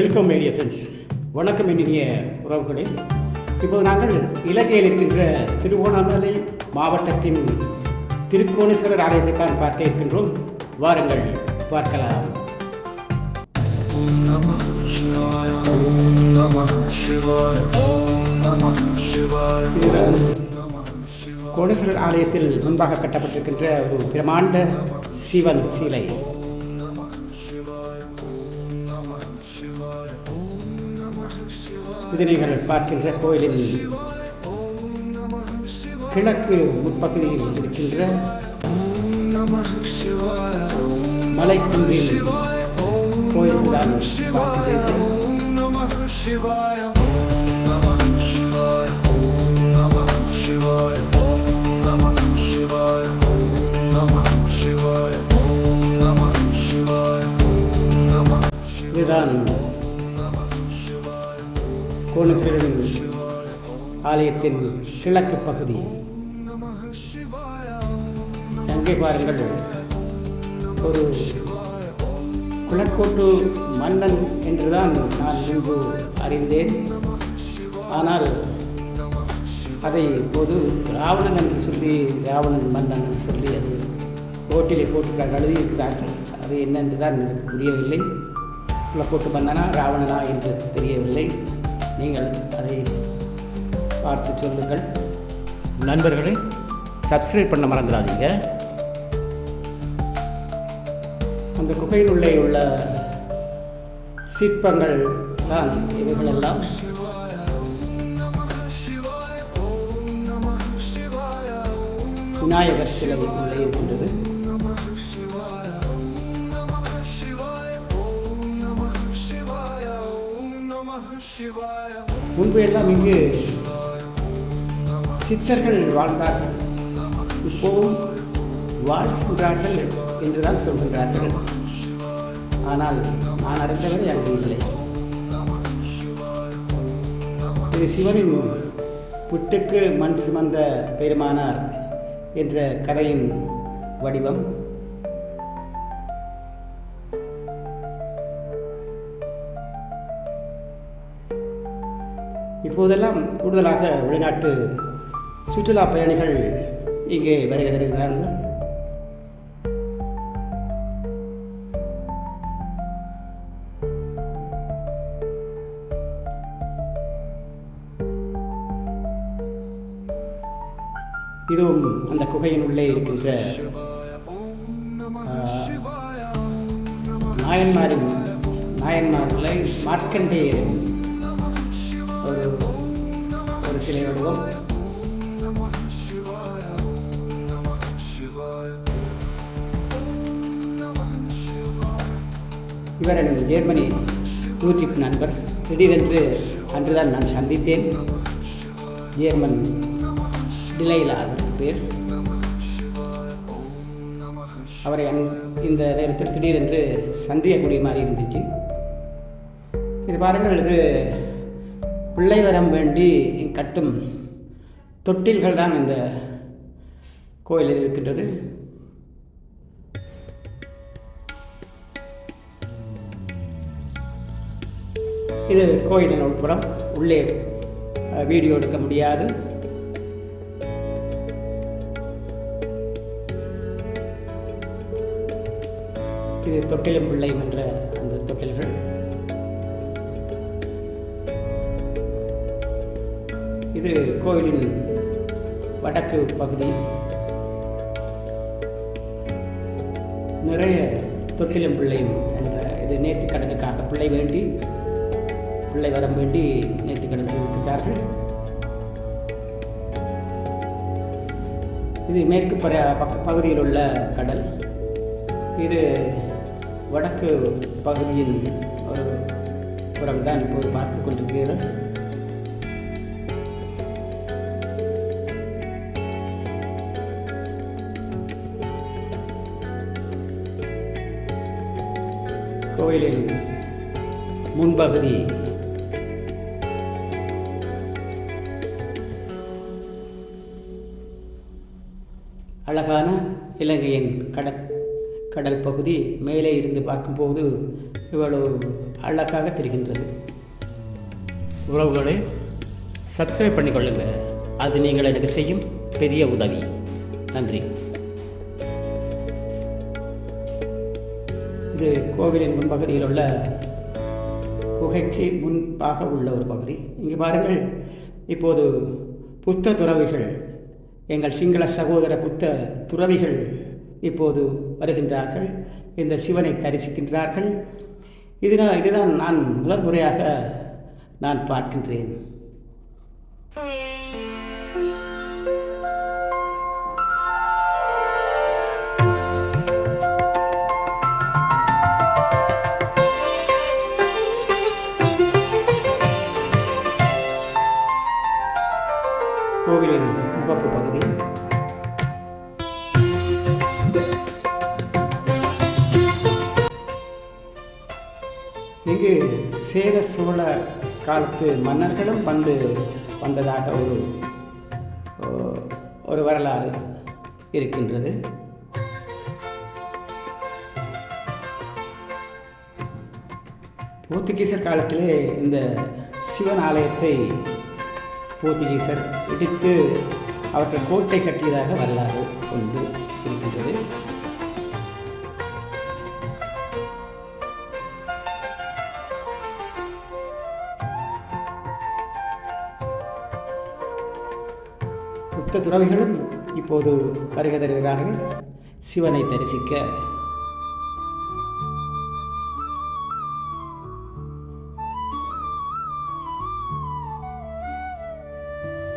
Welcome media friends வணக்கம் இனிய உறவுகளே. இப்போது நாங்கள் இலங்கையில் இருக்கின்ற திருவோணமலை மாவட்டத்தின் திருக்கோணேஸ்வரர் ஆலயத்தை தான் பார்க்க இருக்கின்றோம். வாருங்கள் பார்க்கலாம். கோணேஸ்வரர் ஆலயத்தில் முன்பாக கட்டப்பட்டிருக்கின்ற ஒரு பிரமாண்ட சிவன் சிலை. இது நீங்கள் பார்க்கின்ற கோயிலின் கிழக்கு முற்பகுதியில் இருக்கின்ற மலைக்குன்றில் கோயில் தான் பார்க்கிறேன் இதுதான் கோணேஸ்வரன் ஆலயத்தின் கிழக்கு பகுதி. அங்கே பாருங்கள் ஒரு குளக்கோட்டு மன்னன் என்றுதான் நான் முன்பு அறிந்தேன். ஆனால் அதை இப்போது ராவணன் என்று சொல்லி ராவணன் மன்னன் என்று சொல்லி அது ஓட்டிலே போட்டு எழுதியிருக்கிறார்கள் அது என்னென்று தான் எனக்கு புரியவில்லை. குளக்கோட்டு மன்னனா ராவணனா என்று தெரியவில்லை. நீங்கள் அதை பார்த்து சொல்லுங்கள். நண்பர்களே சப்ஸ்கிரைப் பண்ண மறந்துடாதீங்க. அந்த குகையின் உள்ளே உள்ள சிற்பங்கள் தான் இவைகளெல்லாம். விநாயகர் சிலை உள்ளே இருக்கின்றது. முன்பு எல்லாம் இங்கு சித்தர்கள் வாழ்ந்தார்கள். இப்போவும் வாழ்கின்றார்கள் என்றுதான் சொல்கின்றார்கள். ஆனால் நான் அறிந்தவரை அங்கு இல்லை. இது சிவனின் புட்டுக்கு மண் சுமந்த பெருமானார் என்ற கதையின் வடிவம். இப்போதெல்லாம் கூடுதலாக வெளிநாட்டு சுற்றுலா பயணிகள் இங்கே வருகை தருகிறார்கள் இதுவும் அந்த குகையின் உள்ளே இருக்கின்ற நாயன்மாரின் நாயன்மார்களை மார்க்கண்டேயரின் ஒரு சிலை வடிவம் இவர் எனது ஜெர்மனி யூடியூப் நண்பர் திடீரென்று அன்றுதான் நான் சந்தித்தேன். ஜேர்மன் டிலைலா அவருக்கு பேர். அவரை அந் இந்த நேரத்தில் திடீரென்று சந்திக்கக்கூடிய மாதிரி இருந்துச்சு. இது பாருங்கள் இது பிள்ளை வரம் வேண்டி கட்டும் தொட்டில்கள் தான் இந்த கோயிலில் இருக்கின்றது. இது கோயிலின் உட்புறம். உள்ளே வீடியோ எடுக்க முடியாது. இது தொட்டிலும் பிள்ளையும் என்ற அந்த தொட்டில்கள். இது கோயிலின் வடக்கு பகுதி. நிறைய தொட்டிலும் பிள்ளையும் என்ற இது நேர்த்தி கடனுக்காக பிள்ளை வேண்டி பிள்ளை வரம் வேண்டி நேர்த்தி கடன் செய்திருக்கிறார்கள். இது மேற்கு பர பக்க- பகுதியில் உள்ள கடல். இது வடக்கு பகுதியின் ஒரு புறம்தான் இப்போது பார்த்து கொண்டிருக்கிறீர்கள். கோயிலின் முன்பகுதி. அழகான இலங்கையின் கடற் கடல் பகுதி மேலே இருந்து பார்க்கும்போது இவ்வளவு அழகாக தெரிகின்றது. உறவுகளை சப்ஸ்கிரைப் பண்ணிக்கொள்ளுங்கள். அது நீங்கள் எனக்கு செய்யும் பெரிய உதவி. நன்றி. இது கோவிலின் முன்பகுதியில் உள்ள குகைக்கு முன்பாக உள்ள ஒரு பகுதி. இங்கே பாருங்கள் இப்போது புத்த துறவிகள் எங்கள் சிங்கள சகோதர புத்த துறவிகள் இப்போது வருகின்றார்கள். இந்த சிவனை தரிசிக்கின்றார்கள். இதுதான் இதுதான் நான் முதல் முறையாக நான் பார்க்கின்றேன். கோவிலின் முகப்பு பகுதி. இங்கு சேர சோழ காலத்து மன்னர்களும் வந்து வந்ததாக ஒரு ஒரு வரலாறு இருக்கின்றது. போர்த்துகீசர் காலத்திலே இந்த சிவன் ஆலயத்தை போர்த்துகீசர் இடித்து அவர்கள் கோட்டை கட்டியதாக வரலாறு ஒன்று இருக்கின்றது. துறவிகளும் இப்போது வருகை தருகிறார்கள். சிவனை தரிசிக்க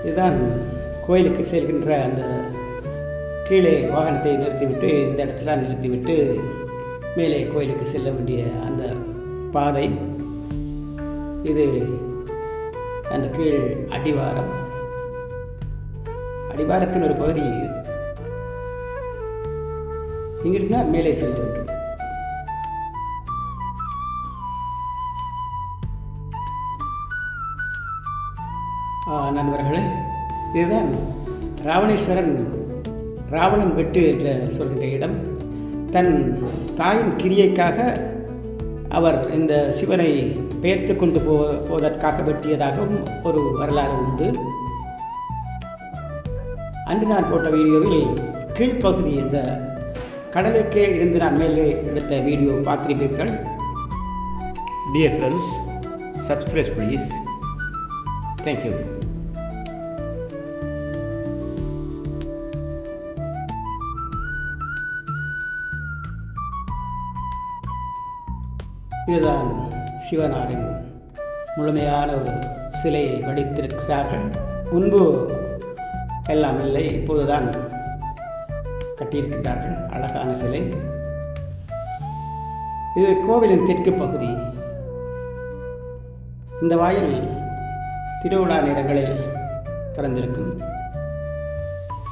இதுதான் கோயிலுக்கு செல்கின்ற அந்த கீழே வாகனத்தை நிறுத்திவிட்டு இந்த இடத்துல தான் நிறுத்திவிட்டு மேலே கோயிலுக்கு செல்ல வேண்டிய அந்த பாதை. இது அந்த கீழ் அடிவாரம். அடிவாரத்தின் ஒரு பகுதி இது. இங்கிருந்து மேலே செல்ல வேண்டும். நண்பர்களே இதுதான் ராவணேஸ்வரன் ராவணன் வெட்டு என்று சொல்கின்ற இடம். தன் தாயின் கிரியைக்காக அவர் இந்த சிவனை பெயர்த்து கொண்டு போ போவதற்காக வெட்டியதாகவும் ஒரு வரலாறு உண்டு. அன்று நான் போட்ட வீடியோவில் கீழ்ப்பகுதி இந்த கடலுக்கே இருந்து நான் மேலே எடுத்த வீடியோ பார்த்திருப்பீர்கள். Dear friends subscribe please thank you இதுதான் சிவனாரின் முழுமையான ஒரு சிலையை வடித்திருக்கிறார்கள். முன்பு எல்லாம் இல்லை இப்போதுதான் கட்டியிருக்கிறார்கள் அழகான சிலை. இது கோவிலின் தெற்கு பகுதி. இந்த வாயில் திருவிழா நேரங்களில் திறந்திருக்கும்.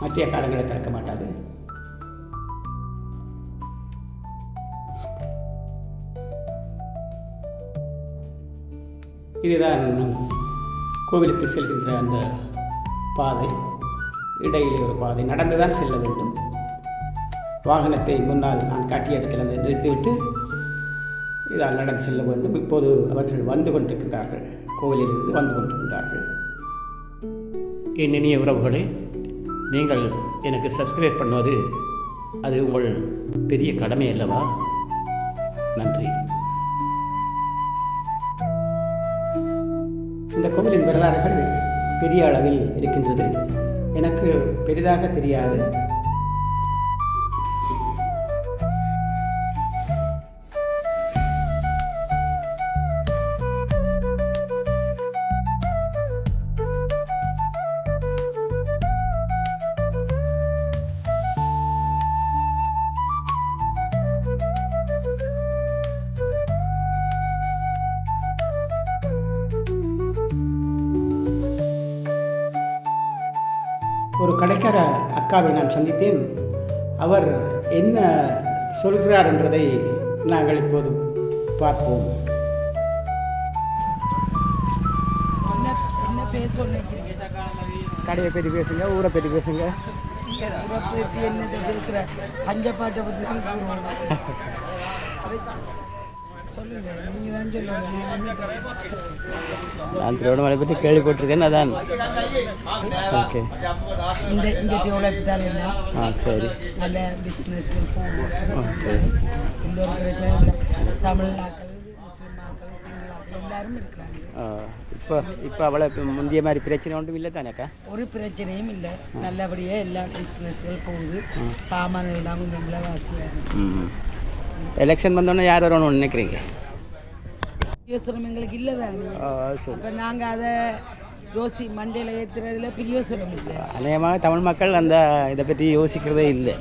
மற்ற காலங்களில் திறக்க மாட்டாது. இதுதான் கோவிலுக்கு செல்கின்ற அந்த பாதை. இடையிலே ஒரு பாதை. நடந்து தான் செல்ல வேண்டும். வாகனத்தை முன்னால் நான் காட்டிய இடத்தில் நிறுத்திவிட்டு இதால் நடந்து செல்ல வேண்டும். இப்போது அவர்கள் வந்து கொண்டிருக்கிறார்கள் கோவிலிலிருந்து வந்து கொண்டிருந்தார்கள் என் இனிய உறவுகளே நீங்கள் எனக்கு சப்ஸ்கிரைப் பண்ணுவது அது உங்கள் பெரிய கடமை அல்லவா? நன்றி. இந்த கோவிலின் வரலாறுகள் பெரிய அளவில் இருக்கின்றது. எனக்கு பெரிதாக தெரியாது. ஒரு கடைக்கார அக்காவை நான் சந்தித்தேன். அவர் என்ன சொல்கிறார் என்றதை நாங்கள் இப்போது பார்ப்போம். கடையை பற்றி பேசுங்க ஊரை பற்றி பேசுங்க. என்ன பேசுகிற பஞ்சப்பாட்டை பற்றி நான் திருவண்ணாமலை பற்றி கேள்விப்பட்டிருக்கேன் அதான். ஓகே இந்த உழைப்பு தான் ஆ சரி. நல்ல போகும் ஓகே தமிழ்நாக்கள் இப்போ இப்போ அவ்வளோ முந்தைய மாதிரி பிரச்சனை ஒன்றும் இல்லை தானேக்கா ஒரு பிரச்சனையும் இல்லை. நல்லபடியாக எல்லா பிஸ்னஸ்கள் போகுது. சாமான்கள் தான் கொஞ்சம் விலைவாசியாக எலெக்ஷன் வந்தோன்னே யார் வரணும்னு நினைக்கிறீங்க? பிரியோசனம் எங்களுக்கு இல்லை தானே. அப்போ நாங்கள் அதை யோசி மண்டையில் ஏற்றுறதுல பிரியோசனம் இல்லை அநேகமாக தமிழ் மக்கள் அந்த இதை பற்றி யோசிக்கிறதே இல்லை.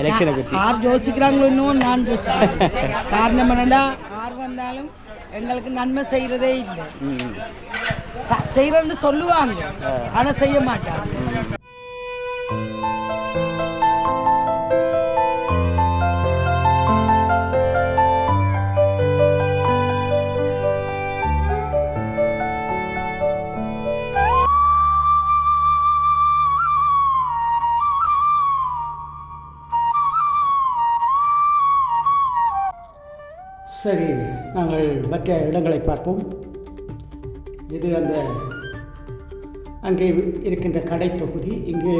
எலெக்ஷனை பற்றி யார் யோசிக்கிறாங்களோ இன்னும் நான் யோசிக்கிறேன். காரணம் என்னன்னா யார் வந்தாலும் எங்களுக்கு நன்மை செய்கிறதே இல்லை. செய்கிறேன்னு சொல்லுவாங்க. ஆனால் செய்ய மாட்டாங்க. சரி நாங்கள் மற்ற இடங்களை பார்ப்போம். இது அந்த அங்கே இருக்கின்ற கடை தொகுதி. இங்கு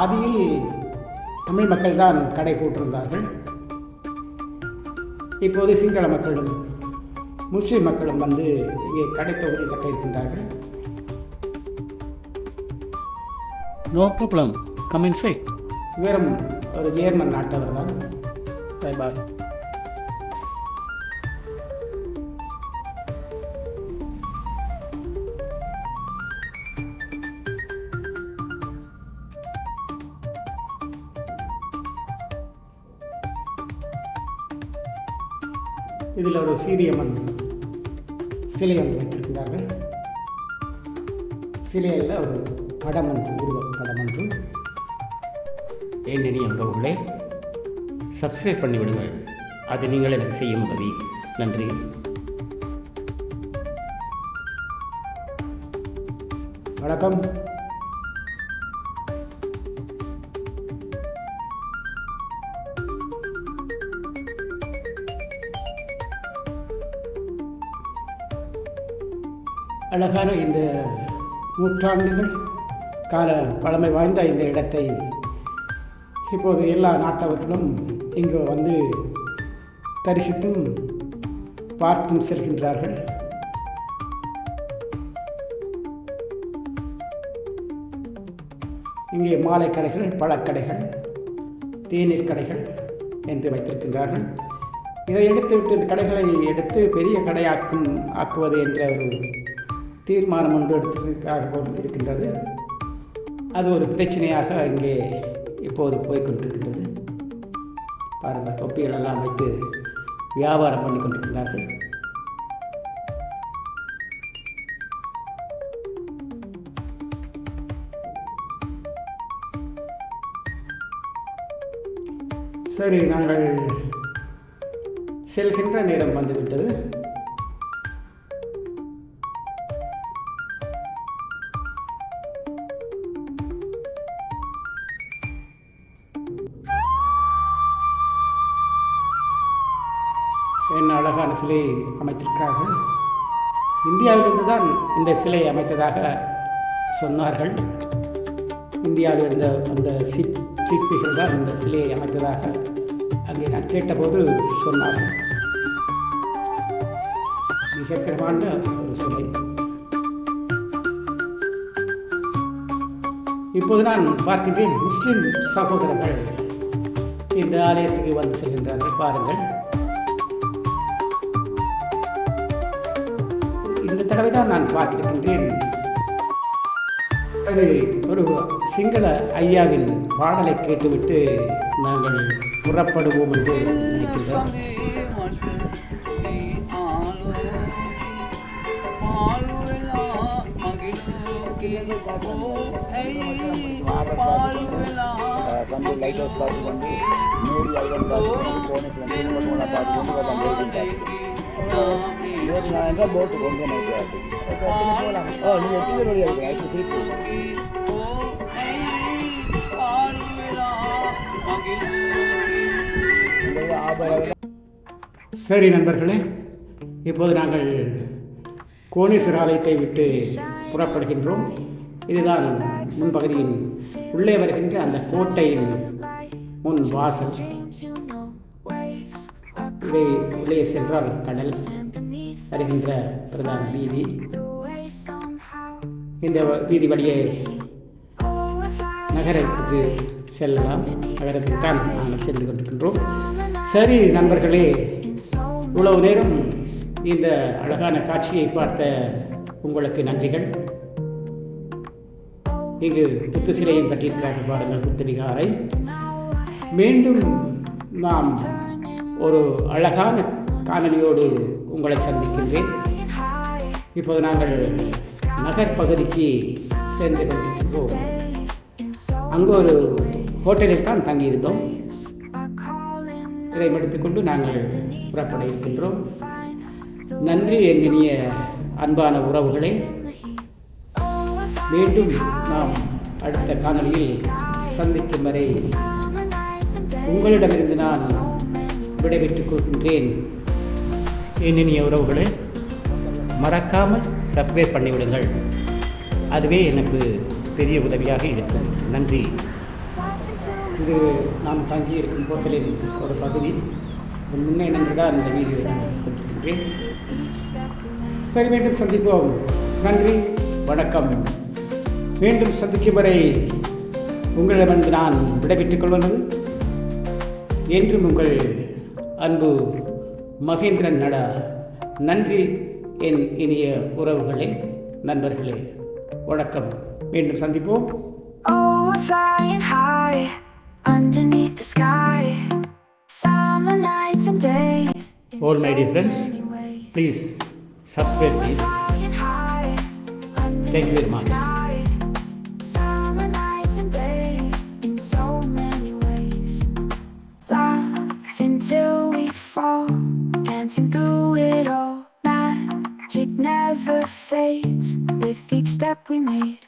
ஆதியில் தமிழ் மக்கள் தான் கடை போட்டிருந்தார்கள். இப்போது சிங்கள மக்களும் முஸ்லீம் மக்களும் வந்து இங்கே கடை தொகுதி கட்ட இருக்கின்றார்கள். No problem come inside இவரும் ஒரு ஜேர்மன் நாட்டவர் தான். பை பாய் இதில் ஒரு சீரியம்மன் சிலை ஒன்று வைத்திருக்கிறார்கள். சிலையில் ஒரு படம் ஒன்று உருவ படம் ஒன்று. ஏன் இனிய உறவுகளே சப்ஸ்கிரைப் பண்ணிவிடுங்கள். அது நீங்கள் எனக்கு செய்யும் உதவி. நன்றி. வணக்கம். அழகான இந்த நூற்றாண்டுகள் கால பழமை வாய்ந்த இந்த இடத்தை இப்போது எல்லா நாட்டவர்களும் இங்கு வந்து தரிசித்தும் பார்த்தும் செல்கின்றார்கள். இங்கே மாலை கடைகள் பழக்கடைகள் தேநீர் கடைகள் என்று வைத்திருக்கின்றார்கள். இதை எடுத்துவிட்டு இந்த கடைகளை எடுத்து பெரிய கடையாக்கும் ஆக்குவது என்ற ஒரு தீர்மானம் ஒன்று எடுத்ததுக்காக இருக்கின்றது. அது ஒரு பிரச்சனையாக இங்கே இப்போது போய்கொண்டிருக்கின்றது பாருங்கள் தொப்பிகள் எல்லாம் வைத்து வியாபாரம் பண்ணி கொண்டிருக்கிறார்கள். சரி நாங்கள் செல்கின்ற நேரம் வந்துவிட்டது. இந்தியாவிலிருந்து தான் இந்த சிலை அமைத்ததாக சொன்னார்கள். இந்தியாவில் இருந்த அந்த சிப் சிற்பிகள் தான் இந்த சிலையை அமைத்ததாக அங்கே நான் கேட்டபோது சொன்னார்கள். மிக பிரமாண்ட ஒரு சிலை. இப்போது நான் பார்க்கின்றேன் முஸ்லிம் சகோதரர்கள். இந்த ஆலயத்துக்கு வந்து செல்கின்றார்கள். பாருங்கள். இந்த தடவை தான் நான் பார்த்திருக்கின்றேன். அது ஒரு சிங்கள ஐயாவின் பாடலை கேட்டுவிட்டு நாங்கள் புறப்படுவோம் என்று நினைக்கின்றோம் வந்து லைட் ஹவுஸ் பார்த்து வந்து நூறு ஐவன் பார்த்து வந்து போனஸ் வந்து இருபத்தி நாலாயிரம் போட்டு கொண்டு நைட்டு போகலாம் ஓ நீங்கள் எத்தனை பேர் வழியாக இருக்கு அடுத்து திருப்பி சரி நண்பர்களே இப்போது நாங்கள் கோணேஸ்வர ஆலயத்தை விட்டு புறப்படுகின்றோம். இதுதான் முன்பகுதியின் உள்ளே வருகின்ற அந்த கோட்டையின் முன் வாசல். இதை உள்ளே சென்றால் கடல் வருகின்ற பிரதான வீதி. இந்த வீதி வழியே நகரத்துக்கு செல்லலாம். நகரத்துக்கு தான் நாங்கள் சென்று கொண்டிருக்கின்றோம். சரி நண்பர்களே இவ்வளவு நேரம் இந்த அழகான காட்சியை பார்த்த உங்களுக்கு நன்றிகள். இங்கு புத்து சிலையும் கட்டியிருக்கிறார்கள் பாருங்கள் புத்தவிகாரை மீண்டும் நாம் ஒரு அழகான காணொலியோடு உங்களை சந்திக்கின்றேன். இப்போது நாங்கள் நகர்பகுதிக்கு சென்று கொண்டிருக்கிறோம் அங்கே ஒரு ஹோட்டலில் தான் தங்கியிருந்தோம். இதை எடுத்துக்கொண்டு நாங்கள் புறப்பட இருக்கின்றோம். நன்றி என் அன்பான உறவுகளே. மீண்டும் நாம் அடுத்த காணொலியில் சந்திக்கும் வரை உங்களிடமிருந்து நான் விடைபெற்றுக் கொள்கின்றேன் என் இனிய உறவுகளே மறக்காமல் சப்ஸ்கிரைப் பண்ணிவிடுங்கள். அதுவே எனக்கு பெரிய உதவியாக இருக்கும். நன்றி. இது நாம் தங்கி இருக்கும் ஹோட்டலின் ஒரு பகுதி. முன்னே நின்று தான் இந்த வீடியோ கொடுக்கின்றேன் சரி மீண்டும் சந்திப்போம். நன்றி வணக்கம். மீண்டும் சந்திக்கும் வரை உங்களிடமிருந்து நான் விடைபெற்றுக் கொள்வது என்றும் உங்கள் அன்பு மகேந்திரன் நடா நன்றி என் இனிய உறவுகளே நண்பர்களே வணக்கம் மீண்டும் சந்திப்போம் Oh, we're flying high underneath the sky. Summer nights and days. All my dear friends, please Flying high Thank you very much. Never fades with each step we made.